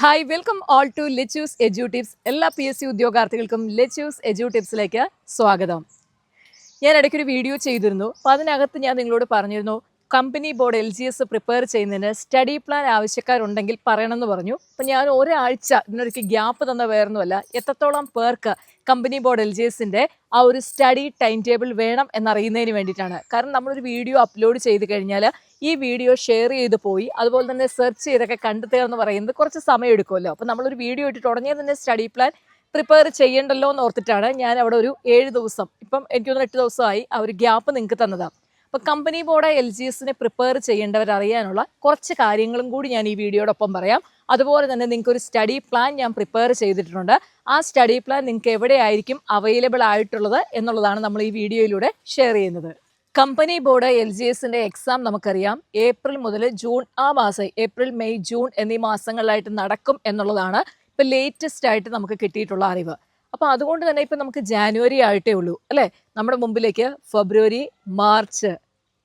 Hi welcome all to Lechu's edu tips എല്ലാ P S C ഉദ്യോഗാർത്ഥികൾക്കും Lechu's edu ടിപ്സിലേക്ക് സ്വാഗതം. ഞാൻ ഇടയ്ക്കൊരു വീഡിയോ ചെയ്തിരുന്നു. അപ്പോൾ അതിനകത്ത് ഞാൻ നിങ്ങളോട് പറഞ്ഞിരുന്നു company board L G S prepare ചെയ്യുന്നതിന് സ്റ്റഡി പ്ലാൻ ആവശ്യക്കാരുണ്ടെങ്കിൽ പറയണമെന്ന് പറഞ്ഞു. അപ്പം ഞാൻ ഒരാഴ്ച ഇതിനൊരു ഗ്യാപ്പ് തന്ന വേറൊന്നുമല്ല എത്രത്തോളം പേർക്ക് കമ്പനി ബോർഡ് എൽ ജി എസിന്റെ ആ ഒരു സ്റ്റഡി ടൈം ടേബിൾ വേണം എന്നറിയുന്നതിന് വേണ്ടിയിട്ടാണ്. കാരണം നമ്മളൊരു വീഡിയോ അപ്ലോഡ് ചെയ്ത് കഴിഞ്ഞാൽ ഈ വീഡിയോ ഷെയർ ചെയ്ത് പോയി അതുപോലെ തന്നെ സെർച്ച് ചെയ്തൊക്കെ കണ്ടെത്തുക എന്ന് പറയുന്നത് കുറച്ച് സമയം എടുക്കുമല്ലോ. അപ്പോൾ നമ്മളൊരു വീഡിയോ ഇട്ടിട്ട് ഉടനെ തന്നെ സ്റ്റഡി പ്ലാൻ പ്രിപ്പയർ ചെയ്യണ്ടല്ലോ എന്ന് ഓർത്തിട്ടാണ് ഞാൻ അവിടെ ഒരു ഏഴ് ദിവസം ഇപ്പം എനിക്ക് തോന്നുന്നു എട്ട് ദിവസമായി ആ ഒരു ഗ്യാപ്പ് നിങ്ങൾക്ക് തന്നതാണ്. അപ്പോൾ കമ്പനി ബോർഡ് എൽ ജി എസിനെ പ്രിപ്പയർ ചെയ്യേണ്ടവർ അറിയാനുള്ള കുറച്ച് കാര്യങ്ങളും കൂടി ഞാൻ ഈ വീഡിയോടൊപ്പം പറയാം. അതുപോലെ തന്നെ നിങ്ങൾക്ക് ഒരു സ്റ്റഡി പ്ലാൻ ഞാൻ പ്രിപ്പയർ ചെയ്തിട്ടുണ്ട്. ആ സ്റ്റഡി പ്ലാൻ നിങ്ങൾക്ക് എവിടെയായിരിക്കും അവൈലബിൾ ആയിട്ടുള്ളത് എന്നുള്ളതാണ് നമ്മൾ ഈ വീഡിയോയിലൂടെ ഷെയർ ചെയ്യുന്നത്. കമ്പനി ബോർഡ് എൽ ജി എസിന്റെ എക്സാം നമുക്കറിയാം. ഏപ്രിൽ മുതൽ ജൂൺ ആ മാസം ഏപ്രിൽ മെയ് ജൂൺ എന്നീ മാസങ്ങളിലായിട്ട് നടക്കും എന്നുള്ളതാണ് ഇപ്പൊ ലേറ്റസ്റ്റ് ആയിട്ട് നമുക്ക് കിട്ടിയിട്ടുള്ള അറിവ്. അപ്പോൾ അതുകൊണ്ട് തന്നെ ഇപ്പം നമുക്ക് ജാനുവരി ആയിട്ടേ ഉള്ളൂ അല്ലേ? നമ്മുടെ മുമ്പിലേക്ക് ഫെബ്രുവരി മാർച്ച്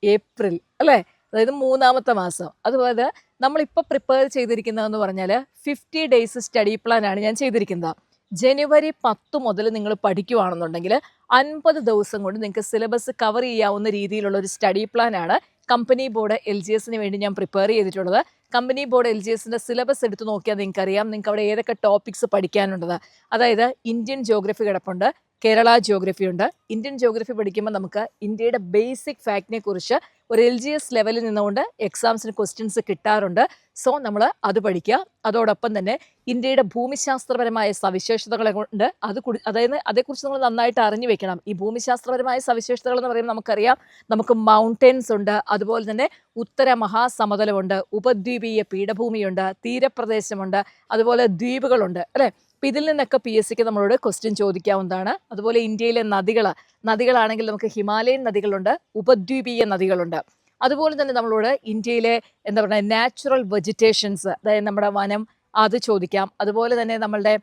ഏപ്രിൽ അല്ലേ? അതായത് മൂന്നാമത്തെ മാസം. അതുപോലെ നമ്മളിപ്പോൾ പ്രിപ്പയർ ചെയ്തിരിക്കുന്നതെന്ന് പറഞ്ഞാൽ ഫിഫ്റ്റി ഡേയ്സ് സ്റ്റഡി പ്ലാൻ ആണ് ഞാൻ ചെയ്തിരിക്കുന്നത്. ജനുവരി പത്ത് മുതൽ നിങ്ങൾ പഠിക്കുവാണെന്നുണ്ടെങ്കിൽ അൻപത് ദിവസം കൊണ്ട് നിങ്ങൾക്ക് സിലബസ് കവർ ചെയ്യാവുന്ന രീതിയിലുള്ള ഒരു സ്റ്റഡി പ്ലാൻ ആണ് കമ്പനി ബോർഡ് എൽ ജി എസിന് വേണ്ടി ഞാൻ പ്രിപ്പയർ ചെയ്തിട്ടുള്ളത്. കമ്പനി ബോർഡ് എൽ ജി എസിന്റെ സിലബസ് എടുത്ത് നോക്കിയാൽ നിങ്ങൾക്ക് അറിയാം നിങ്ങൾക്ക് അവിടെ ഏതൊക്കെ ടോപ്പിക്സ് പഠിക്കാനുള്ളത്. അതായത് ഇന്ത്യൻ ജോഗ്രഫി കിടപ്പുണ്ട്. കേരള ജോഗ്രഫി ഉണ്ട്. ഇന്ത്യൻ ജോഗ്രഫി പഠിക്കുമ്പോൾ നമുക്ക് ഇന്ത്യയുടെ ബേസിക് ഫാക്റ്റിനെ കുറിച്ച് ഒരു എൽ ജി എസ് ലെവലിൽ നിന്നുകൊണ്ട് എക്സാംസിന് ക്വസ്റ്റ്യൻസ് കിട്ടാറുണ്ട്. സോ നമ്മൾ അത് പഠിക്കുക. അതോടൊപ്പം തന്നെ ഇന്ത്യയുടെ ഭൂമിശാസ്ത്രപരമായ സവിശേഷതകളെ കൊണ്ട് അത് അതായത് അതേക്കുറിച്ച് നമ്മൾ നന്നായിട്ട് അറിഞ്ഞു വെക്കണം. ഈ ഭൂമിശാസ്ത്രപരമായ സവിശേഷതകൾ എന്ന് പറയുമ്പോൾ നമുക്കറിയാം നമുക്ക് മൗണ്ടൻസ് ഉണ്ട്. അതുപോലെ തന്നെ ഉത്തര മഹാസമതലമുണ്ട്. ഉപദ്വീപീയ പീഠഭൂമിയുണ്ട്. തീരപ്രദേശമുണ്ട്. അതുപോലെ ദ്വീപുകളുണ്ട്. അല്ലേ? അപ്പം ഇതിൽ നിന്നൊക്കെ പി എസ് സിക്ക് നമ്മളോട് ക്വസ്റ്റ്യൻ ചോദിക്കാവുന്നതാണ്. അതുപോലെ ഇന്ത്യയിലെ നദികൾ നദികളാണെങ്കിൽ നമുക്ക് ഹിമാലയൻ നദികളുണ്ട് ഉപദ്വീപീയ നദികളുണ്ട്. അതുപോലെ തന്നെ നമ്മളോട് ഇന്ത്യയിലെ എന്താ പറയുക നാച്ചുറൽ വെജിറ്റേഷൻസ് അതായത് നമ്മുടെ വനം അത് ചോദിക്കാം. അതുപോലെ തന്നെ നമ്മളുടെ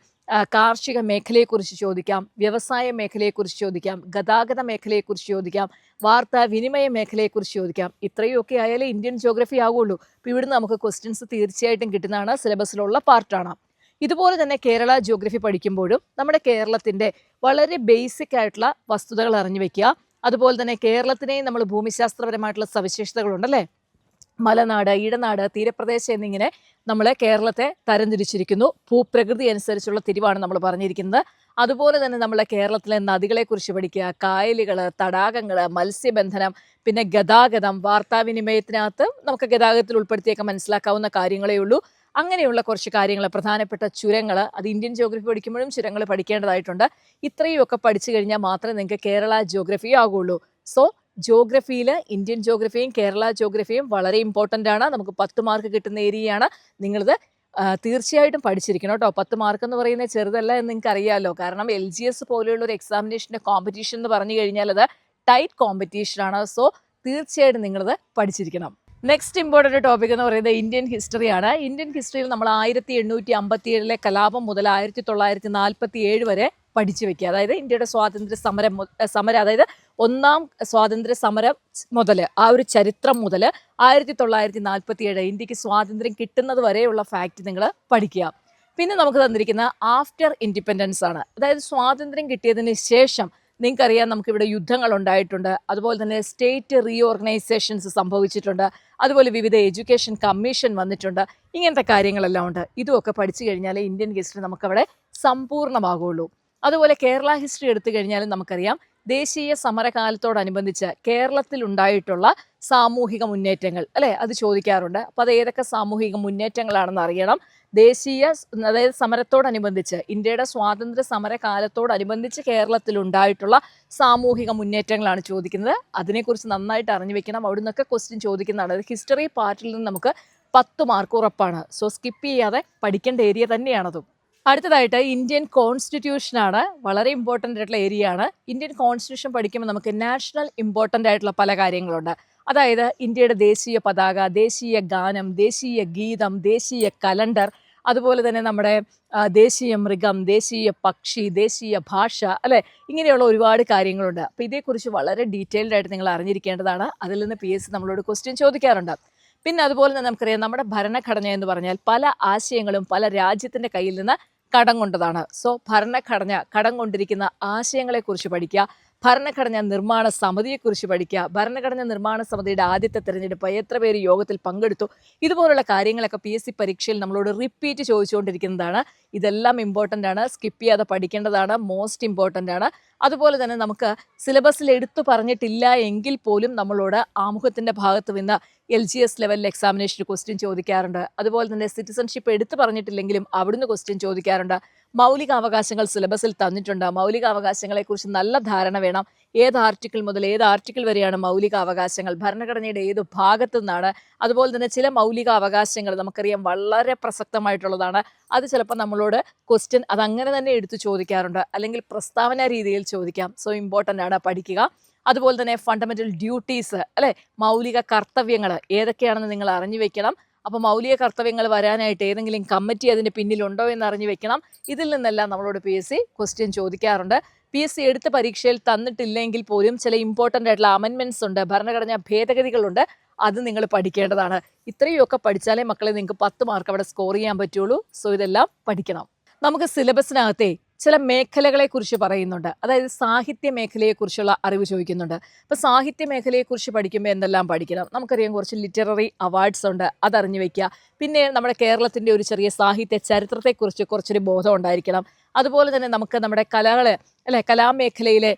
കാർഷിക മേഖലയെക്കുറിച്ച് ചോദിക്കാം വ്യവസായ മേഖലയെക്കുറിച്ച് ചോദിക്കാം ഗതാഗത മേഖലയെക്കുറിച്ച് ചോദിക്കാം വാർത്താ വിനിമയ മേഖലയെക്കുറിച്ച് ചോദിക്കാം. ഇത്രയൊക്കെ ആയാലേ ഇന്ത്യൻ ജോഗ്രഫി ആവുള്ളൂ. അപ്പോൾ ഇവിടുന്ന് നമുക്ക് ക്വസ്റ്റ്യൻസ് തീർച്ചയായിട്ടും കിട്ടുന്നതാണ്. സിലബസിലുള്ള പാർട്ടാണ് ഇതുപോലെ തന്നെ കേരള ജിയോഗ്രഫി പഠിക്കുമ്പോഴും നമ്മുടെ കേരളത്തിന്റെ വളരെ ബേസിക് ആയിട്ടുള്ള വസ്തുതകൾ അറിഞ്ഞു വെക്കുക. അതുപോലെ തന്നെ കേരളത്തിനെയും നമ്മൾ ഭൂമിശാസ്ത്രപരമായിട്ടുള്ള സവിശേഷതകളുണ്ടല്ലേ? മലനാട് ഇടനാട് തീരപ്രദേശം എന്നിങ്ങനെ നമ്മൾ കേരളത്തെ തരംതിരിച്ചിരിക്കുന്നു. ഭൂപ്രകൃതി അനുസരിച്ചുള്ള തിരിവാണ് നമ്മൾ പറഞ്ഞിരിക്കുന്നത്. അതുപോലെ തന്നെ നമ്മളെ കേരളത്തിലെ നദികളെക്കുറിച്ച് പഠിക്കുക. കായലുകൾ തടാകങ്ങൾ മത്സ്യബന്ധനം പിന്നെ ഗതാഗതം വാർത്താവിനിമയത്തിനകത്ത് നമുക്ക് ഗതാഗതത്തിൽ ഉൾപ്പെടുത്തിയൊക്കെ മനസ്സിലാക്കാവുന്ന കാര്യങ്ങളേ ഉള്ളൂ. അങ്ങനെയുള്ള കുറച്ച് കാര്യങ്ങൾ പ്രധാനപ്പെട്ട ചുരങ്ങൾ അത് ഇന്ത്യൻ ജോഗ്രഫി പഠിക്കുമ്പോഴും ചുരങ്ങൾ പഠിക്കേണ്ടതായിട്ടുണ്ട്. ഇത്രയും ഒക്കെ പഠിച്ചു കഴിഞ്ഞാൽ മാത്രമേ നിങ്ങൾക്ക് കേരള ജോഗ്രഫി ആകുള്ളൂ. സോ ജോഗ്രഫിയിൽ ഇന്ത്യൻ ജോഗ്രഫിയും കേരള ജോഗ്രഫിയും വളരെ ഇമ്പോർട്ടന്റ് ആണ്. നമുക്ക് പത്ത് മാർക്ക് കിട്ടുന്ന ഏരിയയാണ് നിങ്ങളിത് തീർച്ചയായിട്ടും പഠിച്ചിരിക്കണം കേട്ടോ. പത്ത് മാർക്ക് എന്ന് പറയുന്നത് ചെറുതല്ല എന്ന് നിങ്ങൾക്ക് അറിയാമല്ലോ കാരണം എൽ ജി എസ് പോലെയുള്ള ഒരു എക്സാമിനേഷന്റെ കോമ്പറ്റീഷൻ എന്ന് പറഞ്ഞു കഴിഞ്ഞാൽ അത് ടൈറ്റ് കോമ്പറ്റീഷനാണ് സോ തീർച്ചയായിട്ടും നിങ്ങളത് പഠിച്ചിരിക്കണം. നെക്സ്റ്റ് ഇമ്പോർട്ടന്റ് ടോപ്പിക് എന്ന് പറയുന്നത് ഇന്ത്യൻ ഹിസ്റ്ററിയാണ് ഇന്ത്യൻ ഹിസ്റ്ററിയിൽ നമ്മൾ ആയിരത്തി എണ്ണൂറ്റി അമ്പത്തി ഏഴിലെ കലാപം മുതൽ ആയിരത്തി തൊള്ളായിരത്തി നാൽപ്പത്തി ഏഴ് വരെ പഠിച്ചു വെക്കുക. അതായത് ഇന്ത്യയുടെ സ്വാതന്ത്ര്യ സമരം സമരം അതായത് ഒന്നാം സ്വാതന്ത്ര്യ സമരം മുതൽ ആ ഒരു ചരിത്രം മുതൽ ആയിരത്തി തൊള്ളായിരത്തി നാൽപ്പത്തി ഏഴ് ഇന്ത്യയ്ക്ക് സ്വാതന്ത്ര്യം കിട്ടുന്നത് വരെയുള്ള ഫാക്റ്റ് നിങ്ങൾ പഠിക്കുക. പിന്നെ നമുക്ക് തന്നിരിക്കുന്ന ആഫ്റ്റർ ഇൻഡിപെൻഡൻസ് ആണ്. അതായത് സ്വാതന്ത്ര്യം കിട്ടിയതിന് ശേഷം നിങ്ങൾക്കറിയാം നമുക്കിവിടെ യുദ്ധങ്ങൾ ഉണ്ടായിട്ടുണ്ട് അതുപോലെ തന്നെ സ്റ്റേറ്റ് റീഓർഗനൈസേഷൻസ് സംഭവിച്ചിട്ടുണ്ട്. അതുപോലെ വിവിധ എഡ്യൂക്കേഷൻ കമ്മീഷൻ വന്നിട്ടുണ്ട്. ഇങ്ങനത്തെ കാര്യങ്ങളെല്ലാം ഉണ്ട്. ഇതുമൊക്കെ പഠിച്ചു കഴിഞ്ഞാൽ ഇന്ത്യൻ ഹിസ്റ്ററി നമുക്കവിടെ സമ്പൂർണമാകുള്ളൂ. അതുപോലെ കേരള ഹിസ്റ്ററി എടുത്തു കഴിഞ്ഞാൽ നമുക്കറിയാം ദേശീയ സമരകാലത്തോടനുബന്ധിച്ച് കേരളത്തിൽ ഉണ്ടായിട്ടുള്ള സാമൂഹിക മുന്നേറ്റങ്ങൾ. അല്ലേ? അത് ചോദിക്കാറുണ്ട്. അപ്പോൾ അത് ഏതൊക്കെ സാമൂഹിക മുന്നേറ്റങ്ങളാണെന്ന് അറിയണം. ദേശീയ അതായത് സമരത്തോടനുബന്ധിച്ച് ഇന്ത്യയുടെ സ്വാതന്ത്ര്യ സമര കാലത്തോടനുബന്ധിച്ച് കേരളത്തിൽ ഉണ്ടായിട്ടുള്ള സാമൂഹിക മുന്നേറ്റങ്ങളാണ് ചോദിക്കുന്നത്. അതിനെക്കുറിച്ച് നന്നായിട്ട് അറിഞ്ഞു വെക്കണം. അവിടെ നിന്നൊക്കെ ക്വസ്റ്റ്യൻ ചോദിക്കുന്നതാണ്. അത് ഹിസ്റ്ററി പാർട്ടിൽ നിന്ന് നമുക്ക് പത്ത് മാർക്ക് ഉറപ്പാണ്. സോ സ്കിപ്പ് ചെയ്യാതെ പഠിക്കേണ്ട ഏരിയ തന്നെയാണതും. അടുത്തതായിട്ട് ഇന്ത്യൻ കോൺസ്റ്റിറ്റ്യൂഷനാണ് വളരെ ഇമ്പോർട്ടന്റ് ആയിട്ടുള്ള ഏരിയ ആണ്. ഇന്ത്യൻ കോൺസ്റ്റിറ്റ്യൂഷൻ പഠിക്കുമ്പോൾ നമുക്ക് നാഷണൽ ഇമ്പോർട്ടന്റ് ആയിട്ടുള്ള പല കാര്യങ്ങളുണ്ട്. അതായത് ഇന്ത്യയുടെ ദേശീയ പതാക ദേശീയ ഗാനം ദേശീയ ഗീതം ദേശീയ കലണ്ടർ അതുപോലെ തന്നെ നമ്മുടെ ദേശീയ മൃഗം ദേശീയ പക്ഷി ദേശീയ ഭാഷ അല്ലേ? ഇങ്ങനെയുള്ള ഒരുപാട് കാര്യങ്ങളുണ്ട്. അപ്പോൾ ഇതേക്കുറിച്ച് വളരെ ഡീറ്റെയിൽഡ് ആയിട്ട് നിങ്ങൾ അറിഞ്ഞിരിക്കേണ്ടതാണ്. അതിൽ നിന്ന് പി എസ് നമ്മളോട് ക്വസ്റ്റ്യൻ ചോദിക്കാറുണ്ട്. പിന്നെ അതുപോലെ തന്നെ നമുക്കറിയാം നമ്മുടെ ഭരണഘടന എന്ന് പറഞ്ഞാൽ പല ആശയങ്ങളും പല രാജ്യത്തിന്റെ കയ്യിൽ നിന്ന് കടം കൊണ്ടതാണ്. സോ ഭരണഘടന കടം കൊണ്ടിരിക്കുന്ന ആശയങ്ങളെക്കുറിച്ച് പഠിക്കുക ഭരണഘടനാ നിർമ്മാണ സമിതിയെക്കുറിച്ച് പഠിക്കുക. ഭരണഘടനാ നിർമ്മാണ സമിതിയുടെ ആദ്യത്തെ തെരഞ്ഞെടുപ്പ് എത്ര പേര് യോഗത്തിൽ പങ്കെടുത്തു? ഇതുപോലുള്ള കാര്യങ്ങളൊക്കെ പി എസ് സി പരീക്ഷയിൽ നമ്മളോട് റിപ്പീറ്റ് ചോദിച്ചുകൊണ്ടിരിക്കുന്നതാണ്. ഇതെല്ലാം ഇമ്പോർട്ടന്റ് ആണ്. സ്കിപ്പ് ചെയ്യാതെ പഠിക്കേണ്ടതാണ്. മോസ്റ്റ് ഇമ്പോർട്ടന്റ് ആണ്. അതുപോലെ തന്നെ നമുക്ക് സിലബസിൽ എടുത്തു പറഞ്ഞിട്ടില്ല എങ്കിൽ പോലും നമ്മളോട് ആമുഖത്തിന്റെ ഭാഗത്ത് നിന്ന് എൽ ജി എസ് ലെവലിൽ എക്സാമിനേഷൻ ക്വസ്റ്റ്യൻ ചോദിക്കാറുണ്ട്. അതുപോലെ തന്നെ സിറ്റിസൺഷിപ്പ് എടുത്തു പറഞ്ഞിട്ടില്ലെങ്കിലും അവിടുന്ന് ക്വസ്റ്റ്യൻ ചോദിക്കാറുണ്ട്. മൗലിക അവകാശങ്ങൾ സിലബസിൽ തന്നിട്ടുണ്ട്. മൗലിക അവകാശങ്ങളെക്കുറിച്ച് നല്ല ധാരണ വേണം. ഏത് ആർട്ടിക്കിൾ മുതൽ ഏത് ആർട്ടിക്കിൾ വരെയാണ് മൗലികാവകാശങ്ങൾ? ഭരണഘടനയുടെ ഏത് ഭാഗത്തു നിന്നാണ് അതുപോലെ തന്നെ ചില മൗലിക അവകാശങ്ങൾ നമുക്കറിയാം വളരെ പ്രസക്തമായിട്ടുള്ളതാണ്. അത് ചിലപ്പോൾ നമ്മളോട് ക്വസ്റ്റ്യൻ അതങ്ങനെ തന്നെ എടുത്തു ചോദിക്കാറുണ്ട്. അല്ലെങ്കിൽ പ്രസ്താവന രീതിയിൽ ചോദിക്കാം. സോ ഇമ്പോർട്ടന്റ് ആണ് പഠിക്കുക. അതുപോലെ തന്നെ ഫണ്ടമെന്റൽ ഡ്യൂട്ടീസ് അല്ലെ? മൗലിക കർത്തവ്യങ്ങൾ ഏതൊക്കെയാണെന്ന് നിങ്ങൾ അറിഞ്ഞു വെക്കണം. അപ്പോൾ മൗലിക കർത്തവ്യങ്ങൾ വരാനായിട്ട് ഏതെങ്കിലും കമ്മിറ്റി അതിന്റെ പിന്നിലുണ്ടോ എന്ന് അറിഞ്ഞു വെക്കണം. ഇതിൽ നിന്നെല്ലാം നമ്മളോട് പി എസ് സി ക്വസ്റ്റ്യൻ ചോദിക്കാറുണ്ട്. പി എസ് സി എടുത്ത പരീക്ഷയിൽ തന്നിട്ടില്ലെങ്കിൽ പോലും ചില ഇമ്പോർട്ടന്റ് ആയിട്ടുള്ള അമെൻമെന്റ്സ് ഉണ്ട് ഭരണഘടനാ ഭേദഗതികളുണ്ട്. അത് നിങ്ങൾ പഠിക്കേണ്ടതാണ്. ഇത്രയൊക്കെ പഠിച്ചാലേ മക്കളെ നിങ്ങൾക്ക് പത്ത് മാർക്ക് അവിടെ സ്കോർ ചെയ്യാൻ പറ്റുള്ളൂ. സോ ഇതെല്ലാം പഠിക്കണം. നമുക്ക് സിലബസിനകത്തെ ചില മേഖലകളെ കുറിച്ച് പറയുന്നുണ്ട്. അതായത് സാഹിത്യ മേഖലയെക്കുറിച്ചുള്ള അറിവ് ചോദിക്കുന്നുണ്ട്. അപ്പോൾ സാഹിത്യ മേഖലയെക്കുറിച്ച് പഠിക്കുമ്പോൾ എന്തെല്ലാം പഠിക്കണം? നമുക്കറിയാം കുറച്ച് ലിറ്റററി അവാർഡ്സ് ഉണ്ട്. അതറിഞ്ഞു വെക്കുക പിന്നെ നമ്മുടെ കേരളത്തിന്റെ ഒരു ചെറിയ സാഹിത്യ ചരിത്രത്തെക്കുറിച്ച് കുറച്ചൊരു ബോധം ഉണ്ടായിരിക്കണം. അതുപോലെ തന്നെ നമുക്ക് നമ്മുടെ കലകളെ അല്ലെ കലാമേഖലയിലെ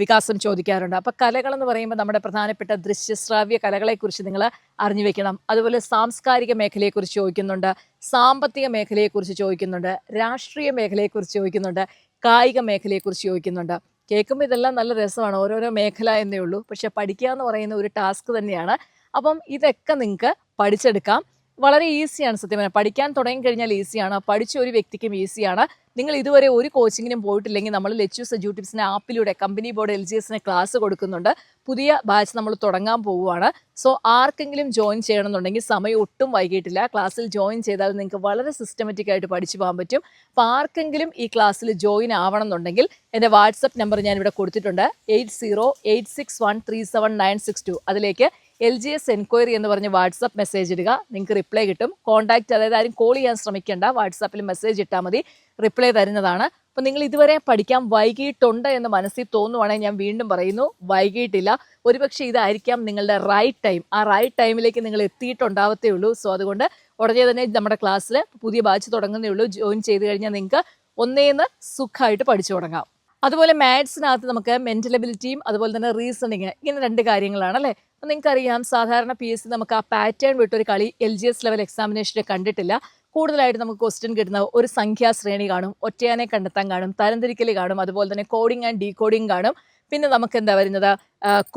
വികാസം ചോദിക്കാറുണ്ട്. അപ്പോൾ കലകൾ എന്ന് പറയുമ്പോൾ നമ്മുടെ പ്രധാനപ്പെട്ട ദൃശ്യശ്രാവ്യ കലകളെക്കുറിച്ച് നിങ്ങൾ അറിഞ്ഞു വെക്കണം. അതുപോലെ സാംസ്കാരിക മേഖലയെക്കുറിച്ച് ചോദിക്കുന്നുണ്ട് സാമ്പത്തിക മേഖലയെക്കുറിച്ച് ചോദിക്കുന്നുണ്ട് രാഷ്ട്രീയ മേഖലയെക്കുറിച്ച് ചോദിക്കുന്നുണ്ട് കായിക മേഖലയെക്കുറിച്ച് ചോദിക്കുന്നുണ്ട്. കേൾക്കുമ്പോൾ ഇതെല്ലാം നല്ല രസമാണ് ഓരോരോ മേഖല എന്നേ ഉള്ളൂ. പക്ഷെ പഠിക്കുക എന്ന് പറയുന്ന ഒരു ടാസ്ക് തന്നെയാണ്. അപ്പം ഇതൊക്കെ നിങ്ങൾക്ക് പഠിച്ചെടുക്കാം. വളരെ ഈസിയാണ് സത്യം പറഞ്ഞാൽ പഠിക്കാൻ തുടങ്ങി കഴിഞ്ഞാൽ ഈസിയാണ്. പഠിച്ച ഒരു വ്യക്തിക്കും ഈസിയാണ്. നിങ്ങൾ ഇതുവരെ ഒരു കോച്ചിങ്ങിനും പോയിട്ടില്ലെങ്കിൽ നമ്മൾ ലെച്ചൂസ് എജ്യൂട്ടിപ്സിന്റെ ആപ്പിലൂടെ കമ്പനി ബോർഡ് എൽ ജി എസിന് ക്ലാസ് കൊടുക്കുന്നുണ്ട്. പുതിയ ബാച്ച് നമ്മൾ തുടങ്ങാൻ പോവുകയാണ്. സോ ആർക്കെങ്കിലും ജോയിൻ ചെയ്യണമെന്നുണ്ടെങ്കിൽ സമയം ഒട്ടും വൈകിട്ടില്ല ക്ലാസ്സിൽ ജോയിൻ ചെയ്താൽ നിങ്ങൾക്ക് വളരെ സിസ്റ്റമാറ്റിക് ആയിട്ട് പഠിച്ചു പോകാൻ പറ്റും. അപ്പോൾ ആർക്കെങ്കിലും ഈ ക്ലാസ്സിൽ ജോയിൻ ആവണമെന്നുണ്ടെങ്കിൽ എന്റെ വാട്സപ്പ് നമ്പർ ഞാൻ ഇവിടെ കൊടുത്തിട്ടുണ്ട്. Eight zero eight six one three seven nine six two. അതിലേക്ക് എൽ ജി എസ് എൻക്വയറി എന്ന് പറഞ്ഞ് വാട്സപ്പ് മെസ്സേജ് ഇടുക. നിങ്ങൾക്ക് റിപ്ലൈ കിട്ടും. കോൺടാക്റ്റ് അതായത് ആരും കോൾ ചെയ്യാൻ ശ്രമിക്കേണ്ട. വാട്സാപ്പിൽ മെസ്സേജ് ഇട്ടാൽ മതി. റിപ്ലൈ തരുന്നതാണ്. അപ്പോൾ നിങ്ങൾ ഇതുവരെ പഠിക്കാൻ വൈകിട്ടുണ്ട് എന്ന് മനസ്സിൽ തോന്നുവാണെങ്കിൽ ഞാൻ വീണ്ടും പറയുന്നു. വൈകിട്ടില്ല ഒരുപക്ഷെ ഇതായിരിക്കാം നിങ്ങളുടെ റൈറ്റ് ടൈം ആ റൈറ്റ് ടൈമിലേക്ക് നിങ്ങൾ എത്തിയിട്ടുണ്ടാവത്തേ ഉള്ളൂ. സോ അതുകൊണ്ട് ഉടനെ തന്നെ നമ്മുടെ ക്ലാസ്സിൽ പുതിയ ബാച്ച് തുടങ്ങുന്നേ ഉള്ളൂ. ജോയിൻ ചെയ്ത് കഴിഞ്ഞാൽ നിങ്ങൾക്ക് ഒന്നേന്ന് സുഖമായിട്ട് പഠിച്ചു തുടങ്ങാം. അതുപോലെ മാത്സിനകത്ത് നമുക്ക് മെന്റലബിലിറ്റിയും അതുപോലെ തന്നെ റീസണിങ് ഇങ്ങനെ രണ്ട് കാര്യങ്ങളാണ് അല്ലേ? അപ്പം നിങ്ങൾക്കറിയാം സാധാരണ പി എസ് സി നമുക്ക് ആ പാറ്റേൺ വിട്ടൊരു കളി എൽ ജി എസ് ലെവൽ എക്സാമിനേഷനെ കണ്ടിട്ടില്ല. കൂടുതലായിട്ട് നമുക്ക് ക്വസ്റ്റ്യൻ കിട്ടുന്ന ഒരു സംഖ്യാശ്രേണി കാണും ഒറ്റയാനെ കണ്ടെത്താൻ കാണും തരംതിരിക്കൽ കാണും അതുപോലെ തന്നെ കോഡിംഗ് ആൻഡ് ഡീകോഡിംഗ് കാണും. പിന്നെ നമുക്ക് എന്താ വരുന്നത്?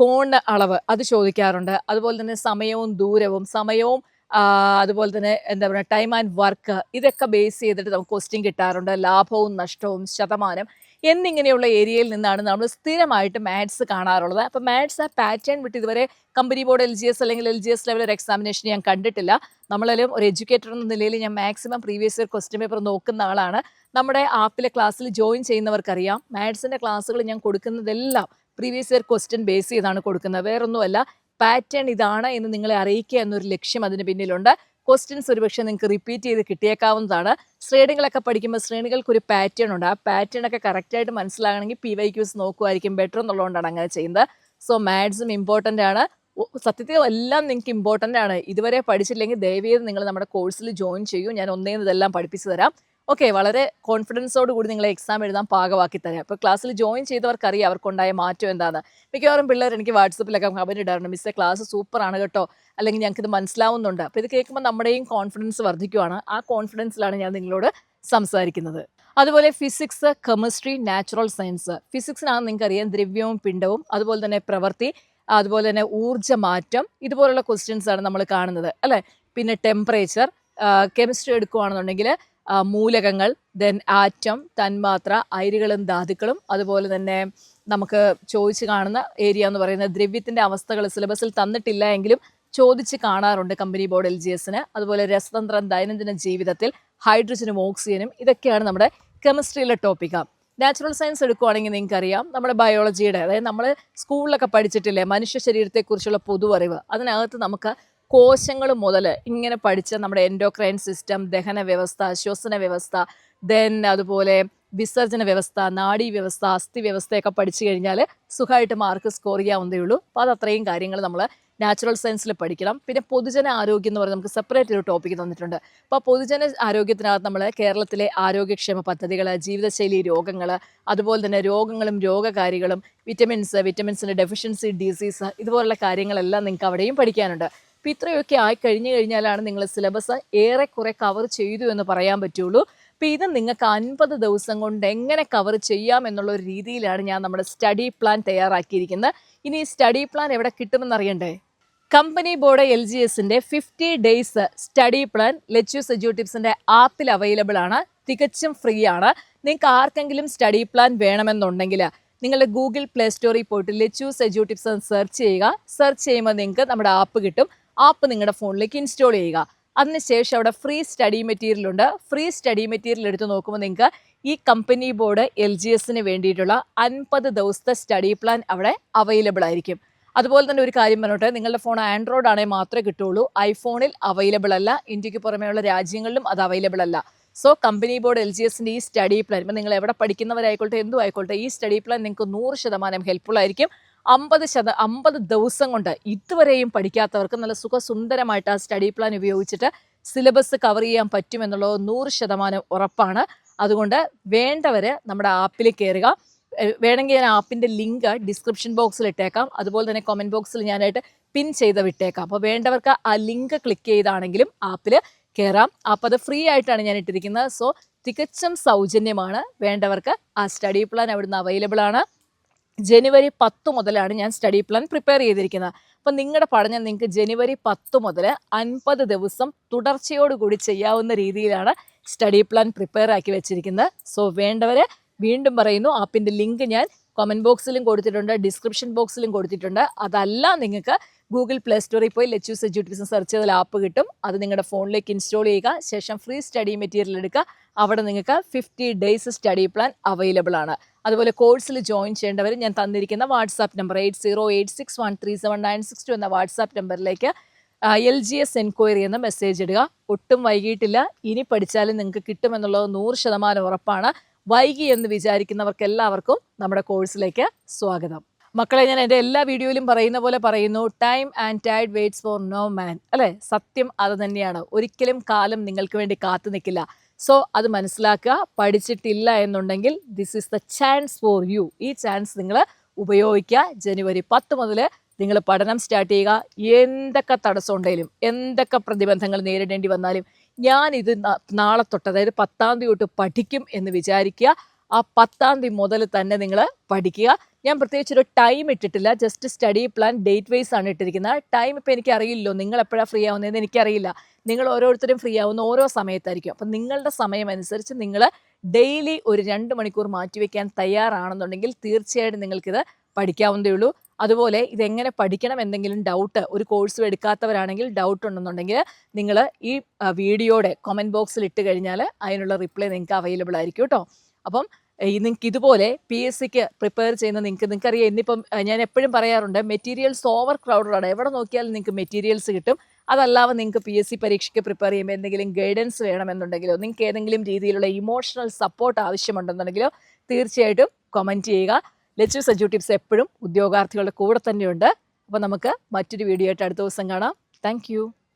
കോൺ അളവ് അത് ചോദിക്കാറുണ്ട്. അതുപോലെ തന്നെ സമയവും ദൂരവും സമയവും അതുപോലെ തന്നെ എന്താ പറയുക ടൈം ആൻഡ് വർക്ക് ഇതൊക്കെ ബേസ് ചെയ്തിട്ട് നമുക്ക് കോസ്റ്റിംഗ് കിട്ടാറുണ്ട്. ലാഭവും നഷ്ടവും ശതമാനം എന്നിങ്ങനെയുള്ള ഏരിയയിൽ നിന്നാണ് നമ്മൾ സ്ഥിരമായിട്ട് മാത്സ് കാണാറുള്ളത്. അപ്പോൾ മാത്സ് ആ പാറ്റേൺ വിട്ട് ഇതുവരെ company board L G S അല്ലെങ്കിൽ എൽ ജി എസ് ലെവൽ ഒരു എക്സാമിനേഷൻ ഞാൻ കണ്ടിട്ടില്ല. നമ്മളെല്ലാം ഒരു എഡ്യൂക്കേറ്റർ എന്ന നിലയിൽ ഞാൻ maximum previous year question paper നോക്കുന്ന ആളാണ്. നമ്മുടെ ആപ്പിലെ ക്ലാസ്സിൽ ജോയിൻ ചെയ്യുന്നവർക്കറിയാം. മാത്സിന്റെ ക്ലാസ്സുകൾ ഞാൻ കൊടുക്കുന്നതെല്ലാം പ്രീവിയസ് ഇയർ ക്വസ്റ്റ്യൻ ബേസ് ചെയ്താണ് കൊടുക്കുന്നത്. വേറൊന്നുമല്ല പാറ്റേൺ ഇതാണ് എന്ന് നിങ്ങളെ അറിയിക്കുക എന്നൊരു ലക്ഷ്യം അതിന് പിന്നിലുണ്ട്. ക്വസ്റ്റ്യൻസ് ഒരുപക്ഷെ നിങ്ങൾക്ക് റിപ്പീറ്റ് ചെയ്ത് കിട്ടിയേക്കാവുന്നതാണ്. ശ്രേണികളൊക്കെ പഠിക്കുമ്പോൾ ശ്രേണികൾക്ക് ഒരു പാറ്റേൺ ഉണ്ട്. ആ പാറ്റേൺ ഒക്കെ കറക്റ്റായിട്ട് മനസ്സിലാകണമെങ്കിൽ പി വൈ ക്യൂസ് നോക്കുമായിരിക്കും ബെറ്റർ എന്നുള്ളതുകൊണ്ടാണ് അങ്ങനെ ചെയ്യുന്നത്. സോ മാത്സും ഇമ്പോർട്ടന്റ് ആണ്. സത്യത്തിൽ എല്ലാം നിങ്ങൾക്ക് ഇമ്പോർട്ടന്റ് ആണ്. ഇതുവരെ പഠിച്ചില്ലെങ്കിൽ ദയവേത് നിങ്ങൾ നമ്മുടെ കോഴ്സിൽ ജോയിൻ ചെയ്യൂ. ഞാൻ ഒന്നേന്ന് ഇതെല്ലാം പഠിപ്പിച്ചു തരാം. ഓക്കെ വളരെ കോൺഫിഡൻസോട് കൂടി നിങ്ങളെ എക്സാം എഴുതാൻ പാകമാക്കി തരാം. അപ്പോൾ ക്ലാസ്സിൽ ജോയിൻ ചെയ്തവർക്കറിയാം അവർക്കുണ്ടായ മാറ്റം എന്താണ് മിക്കവാറും പിള്ളേർ എനിക്ക് വാട്സപ്പിലൊക്കെ കമന്റ് ഇടാറുണ്ട് മിസ്സേ ക്ലാസ് സൂപ്പറാണ് കേട്ടോ. അല്ലെങ്കിൽ ഞങ്ങൾക്ക് ഇത് മനസ്സിലാവുന്നുണ്ട്. അപ്പോൾ ഇത് കേൾക്കുമ്പോൾ നമ്മുടെയും കോൺഫിഡൻസ് വർദ്ധിക്കുവാണ്. ആ കോൺഫിഡൻസിലാണ് ഞാൻ നിങ്ങളോട് സംസാരിക്കുന്നത്. അതുപോലെ ഫിസിക്സ് കെമിസ്ട്രി നാച്ചുറൽ സയൻസ് ഫിസിക്സിനാണ് നിങ്ങൾക്കറിയാം ദ്രവ്യവും പിണ്ടവും അതുപോലെ തന്നെ പ്രവൃത്തി അതുപോലെ തന്നെ ഊർജ മാറ്റം ഇതുപോലുള്ള ക്വസ്റ്റ്യൻസ് ആണ് നമ്മൾ കാണുന്നത് അല്ലേ? പിന്നെ ടെമ്പറേച്ചർ കെമിസ്ട്രി എടുക്കുകയാണെന്നുണ്ടെങ്കിൽ മൂലകങ്ങൾ ദെൻ ആറ്റം തന്മാത്ര അയിരുകളും ധാതുക്കളും അതുപോലെ തന്നെ നമുക്ക് ചോദിച്ച് കാണുന്ന ഏരിയ എന്ന് പറയുന്ന ദ്രവ്യത്തിന്റെ അവസ്ഥകൾ സിലബസിൽ തന്നിട്ടില്ല എങ്കിലും ചോദിച്ച് കാണാറുണ്ട് കമ്പനി ബോർഡ് എൽ ജി എസിന് അതുപോലെ രസതന്ത്രം ദൈനംദിന ജീവിതത്തിൽ ഹൈഡ്രജനും ഓക്സിജനും ഇതൊക്കെയാണ് നമ്മുടെ കെമിസ്ട്രിയിലെ ടോപ്പിക്ക നാച്ചുറൽ സയൻസ് എടുക്കുവാണെങ്കിൽ നിങ്ങൾക്കറിയാം നമ്മുടെ ബയോളജിയുടെ അതായത് നമ്മൾ സ്കൂളിലൊക്കെ പഠിച്ചിട്ടില്ലേ മനുഷ്യ ശരീരത്തെക്കുറിച്ചുള്ള പൊതു അറിവ് അതിനകത്ത് നമുക്ക് കോശങ്ങൾ മുതൽ ഇങ്ങനെ പഠിച്ച നമ്മുടെ എൻഡോക്രൈൻ സിസ്റ്റം ദഹന വ്യവസ്ഥ ശ്വസന വ്യവസ്ഥ ദെൻ അതുപോലെ വിസർജന വ്യവസ്ഥ നാഡീ വ്യവസ്ഥ അസ്ഥി വ്യവസ്ഥയൊക്കെ പഠിച്ചു കഴിഞ്ഞാൽ സുഖമായിട്ട് മാർക്ക് സ്കോർ ചെയ്യാവുന്നതേ ഉള്ളൂ. അപ്പോൾ അത് അത്രയും കാര്യങ്ങൾ നമ്മൾ നാച്ചുറൽ സയൻസിൽ പഠിക്കണം. പിന്നെ പൊതുജന ആരോഗ്യം എന്ന് പറഞ്ഞാൽ നമുക്ക് സെപ്പറേറ്റ് ഒരു ടോപ്പിക്ക് തന്നിട്ടുണ്ട് അപ്പോൾ പൊതുജന ആരോഗ്യത്തിനകത്ത് നമ്മൾ കേരളത്തിലെ ആരോഗ്യക്ഷേമ പദ്ധതികൾ ജീവിതശൈലി രോഗങ്ങൾ അതുപോലെ തന്നെ രോഗങ്ങളും രോഗകാരികളും വിറ്റമിൻസ് വിറ്റമിൻസിന്റെ ഡെഫിഷ്യൻസി ഡിസീസ് ഇതുപോലുള്ള കാര്യങ്ങളെല്ലാം നിങ്ങൾക്ക് അവിടെയും പഠിക്കാനുണ്ട്. അപ്പോൾ ഇത്രയൊക്കെ ആയി കഴിഞ്ഞു കഴിഞ്ഞാലാണ് നിങ്ങൾ സിലബസ് ഏറെക്കുറെ കവർ ചെയ്തു എന്ന് പറയാൻ പറ്റുള്ളൂ. അപ്പോൾ ഇത് നിങ്ങൾക്ക് അൻപത് ദിവസം കൊണ്ട് എങ്ങനെ കവർ ചെയ്യാം എന്നുള്ള ഒരു രീതിയിലാണ് ഞാൻ നമ്മുടെ സ്റ്റഡി പ്ലാൻ തയ്യാറാക്കിയിരിക്കുന്നത്. ഇനി ഈ സ്റ്റഡി പ്ലാൻ എവിടെ കിട്ടുമെന്ന് അറിയണ്ടേ? കമ്പനി ബോർഡ് എൽ ജി എസിന്റെ fifty days study plan Lechu's എജ്യൂട്ടിവ്സിന്റെ ആപ്പിൽ അവൈലബിൾ ആണ്. തികച്ചും ഫ്രീ ആണ്. നിങ്ങൾക്ക് ആർക്കെങ്കിലും സ്റ്റഡി പ്ലാൻ വേണമെന്നുണ്ടെങ്കിൽ നിങ്ങളുടെ ഗൂഗിൾ പ്ലേ സ്റ്റോറിൽ പോയിട്ട് ലെച്യൂസ് എജ്യൂട്ടിപ്സ് എന്ന് സെർച്ച് ചെയ്യുക. സെർച്ച് ചെയ്യുമ്പോൾ നിങ്ങൾക്ക് നമ്മുടെ ആപ്പ് കിട്ടും. ആപ്പ് നിങ്ങളുടെ ഫോണിലേക്ക് ഇൻസ്റ്റാൾ ചെയ്യുക. അതിനുശേഷം അവിടെ ഫ്രീ സ്റ്റഡി മെറ്റീരിയൽ ഉണ്ട്. ഫ്രീ സ്റ്റഡി മെറ്റീരിയൽ എടുത്ത് നോക്കുമ്പോൾ നിങ്ങൾക്ക് ഈ കമ്പനി ബോർഡ് എൽ ജി എസിന് വേണ്ടിയിട്ടുള്ള അൻപത് ദിവസത്തെ സ്റ്റഡി പ്ലാൻ അവിടെ അവൈലബിൾ ആയിരിക്കും. അതുപോലെ തന്നെ ഒരു കാര്യം പറഞ്ഞോട്ടെ നിങ്ങളുടെ ഫോൺ ആൻഡ്രോയിഡ് ആണെങ്കിൽ മാത്രമേ കിട്ടുള്ളൂ. ഐഫോണിൽ അവൈലബിൾ അല്ല. ഇന്ത്യയ്ക്ക് പുറമെയുള്ള രാജ്യങ്ങളിലും അത് അവൈലബിൾ അല്ല. So company board L G എസിന്റെ ഈ സ്റ്റഡി പ്ലാൻ ഇപ്പം നിങ്ങൾ എവിടെ പഠിക്കുന്നവരായിക്കോട്ടെ എന്തും ആയിക്കോട്ടെ ഈ സ്റ്റഡി പ്ലാൻ നിങ്ങൾക്ക് നൂറ് ശതമാനം ഹെൽപ്ഫുൾ ആയിരിക്കും. അമ്പത് ശത അമ്പത് ദിവസം കൊണ്ട് ഇതുവരെയും പഠിക്കാത്തവർക്ക് നല്ല സുഖസുന്ദരമായിട്ട് ആ സ്റ്റഡി പ്ലാൻ ഉപയോഗിച്ചിട്ട് സിലബസ് കവർ ചെയ്യാൻ പറ്റുമെന്നുള്ളത് നൂറ് ശതമാനം ഉറപ്പാണ്. അതുകൊണ്ട് വേണ്ടവർ നമ്മുടെ ആപ്പിൽ കയറുക വേണമെങ്കിൽ ഞാൻ ആപ്പിന്റെ ലിങ്ക് ഡിസ്ക്രിപ്ഷൻ ബോക്സിൽ ഇട്ടേക്കാം. അതുപോലെ തന്നെ കമന്റ് ബോക്സിൽ ഞാനായിട്ട് പിൻ ചെയ്ത് വിട്ടേക്കാം. അപ്പോൾ വേണ്ടവർക്ക് ആ ലിങ്ക് ക്ലിക്ക് ചെയ്താണെങ്കിലും ആപ്പിൽ കയറാം അപ്പോൾ അത് ഫ്രീ ആയിട്ടാണ് ഞാൻ ഇട്ടിരിക്കുന്നത്. സോ തികച്ചും സൗജന്യമാണ്. വേണ്ടവർക്ക് ആ സ്റ്റഡി പ്ലാൻ അവിടുന്ന് അവൈലബിൾ ആണ്. ജനുവരി പത്ത് മുതലാണ് ഞാൻ സ്റ്റഡി പ്ലാൻ പ്രിപ്പയർ ചെയ്തിരിക്കുന്നത്. അപ്പം നിങ്ങളുടെ പഠനം നിങ്ങൾക്ക് ജനുവരി പത്ത് മുതൽ അൻപത് ദിവസം തുടർച്ചയോടുകൂടി ചെയ്യാവുന്ന രീതിയിലാണ് സ്റ്റഡി പ്ലാൻ പ്രിപ്പയർ ആക്കി വെച്ചിരിക്കുന്നത്. സോ വേണ്ടവർ വീണ്ടും പറയുന്നു ആപ്പിന്റെ ലിങ്ക് ഞാൻ കമന്റ് ബോക്സിലും കൊടുത്തിട്ടുണ്ട് ഡിസ്ക്രിപ്ഷൻ ബോക്സിലും കൊടുത്തിട്ടുണ്ട്. അതല്ല നിങ്ങൾക്ക് ഗൂഗിൾ പ്ലേ സ്റ്റോറിൽ പോയി ലെച്ചൂസ് എഡ്യൂക്കേഷൻ സെർച്ച് ചെയ്താൽ ആപ്പ് കിട്ടും. അത് നിങ്ങളുടെ ഫോണിലേക്ക് ഇൻസ്റ്റാൾ ചെയ്യുക. ശേഷം ഫ്രീ സ്റ്റഡി മെറ്റീരിയൽ എടുക്കുക. അവിടെ നിങ്ങൾക്ക് fifty days study plan available ആണ്. അതുപോലെ കോഴ്സിൽ ജോയിൻ ചെയ്യേണ്ടവർ ഞാൻ തന്നിരിക്കുന്ന WhatsApp number eight zero eight six one three seven nine six two എന്ന വാട്സാപ്പ് നമ്പറിലേക്ക് എൽ ജി എസ് എൻക്വയറി എന്ന മെസ്സേജ് ഇടുക. ഒട്ടും വൈകിട്ടില്ല ഇനി പഠിച്ചാലും നിങ്ങൾക്ക് കിട്ടുമെന്നുള്ളത് നൂറ് ശതമാനം ഉറപ്പാണ്. വൈകി എന്ന് വിചാരിക്കുന്നവർക്ക് എല്ലാവർക്കും നമ്മുടെ കോഴ്സിലേക്ക് സ്വാഗതം. മക്കളെ ഞാൻ എന്റെ എല്ലാ വീഡിയോയിലും പറയുന്ന പോലെ പറയുന്നു time and tide waits for no man അല്ലേ? സത്യം അത് തന്നെയാണ്. ഒരിക്കലും കാലം നിങ്ങൾക്ക് വേണ്ടി കാത്തു നിൽക്കില്ല. സോ അത് മനസ്സിലാക്കുക. പഠിച്ചിട്ടില്ല എന്നുണ്ടെങ്കിൽ this is the chance for you ഈ ചാൻസ് നിങ്ങൾ ഉപയോഗിക്കുക. ജനുവരി പത്ത് മുതൽ നിങ്ങൾ പഠനം സ്റ്റാർട്ട് ചെയ്യുക. എന്തൊക്കെ തടസ്സം ഉണ്ടെങ്കിലും എന്തൊക്കെ പ്രതിബന്ധങ്ങൾ നേരിടേണ്ടി വന്നാലും ഞാൻ ഇത് നാളെ തൊട്ട് അതായത് പത്താം തീയതി തൊട്ട് പഠിക്കും എന്ന് വിചാരിക്കുക. ആ പത്താം തീയതി മുതൽ തന്നെ നിങ്ങൾ പഠിക്കുക. ഞാൻ പ്രത്യേകിച്ച് ഒരു ടൈം ഇട്ടിട്ടില്ല. Just study plan date wise ആണ് ഇട്ടിരിക്കുന്നത്. ടൈം ഇപ്പോൾ എനിക്ക് അറിയില്ലോ നിങ്ങൾ എപ്പോഴാണ് ഫ്രീ ആവുന്നതെന്ന് എനിക്കറിയില്ല. നിങ്ങൾ ഓരോരുത്തരും ഫ്രീ ആവുന്ന ഓരോ സമയത്തായിരിക്കും. അപ്പം നിങ്ങളുടെ സമയം അനുസരിച്ച് നിങ്ങൾ ഡെയിലി ഒരു രണ്ട് മണിക്കൂർ മാറ്റിവെക്കാൻ തയ്യാറാണെന്നുണ്ടെങ്കിൽ തീർച്ചയായിട്ടും നിങ്ങൾക്കിത് പഠിക്കാവുന്നതേ ഉള്ളൂ. അതുപോലെ ഇതെങ്ങനെ പഠിക്കണം എന്തെങ്കിലും ഡൗട്ട് ഒരു കോഴ്സും എടുക്കാത്തവരാണെങ്കിൽ ഡൗട്ട് ഉണ്ടെന്നുണ്ടെങ്കിൽ നിങ്ങൾ ഈ വീഡിയോയുടെ കമന്റ് ബോക്സിൽ ഇട്ട് കഴിഞ്ഞാൽ അതിനുള്ള റിപ്ലൈ നിങ്ങൾക്ക് അവൈലബിൾ ആയിരിക്കും കേട്ടോ. അപ്പം നിങ്ങൾക്ക് ഇതുപോലെ പി എസ് സിക്ക് പ്രിപ്പയർ ചെയ്യുന്ന നിങ്ങൾക്ക് നിങ്ങൾക്കറിയാം ഇന്നിപ്പം ഞാൻ എപ്പോഴും പറയാറുണ്ട് മെറ്റീരിയൽസ് ഓവർ ക്രൗഡഡാണ് എവിടെ നോക്കിയാലും നിങ്ങൾക്ക് മെറ്റീരിയൽസ് കിട്ടും. അതല്ലാതെ നിങ്ങൾക്ക് പി എസ് സി പരീക്ഷയ്ക്ക് പ്രിപ്പയർ ചെയ്യുമ്പോൾ എന്തെങ്കിലും ഗൈഡൻസ് വേണമെന്നുണ്ടെങ്കിലോ നിങ്ങൾക്ക് ഏതെങ്കിലും രീതിയിലുള്ള ഇമോഷണൽ സപ്പോർട്ട് ആവശ്യമുണ്ടെന്നുണ്ടെങ്കിലോ തീർച്ചയായിട്ടും കമന്റ് ചെയ്യുക. ലെച്ചു സജു ടിപ്സ് എപ്പോഴും ഉദ്യോഗാർത്ഥികളുടെ കൂടെ തന്നെയുണ്ട്. അപ്പോൾ നമുക്ക് മറ്റൊരു വീഡിയോ ആയിട്ട് അടുത്ത ദിവസം കാണാം. താങ്ക്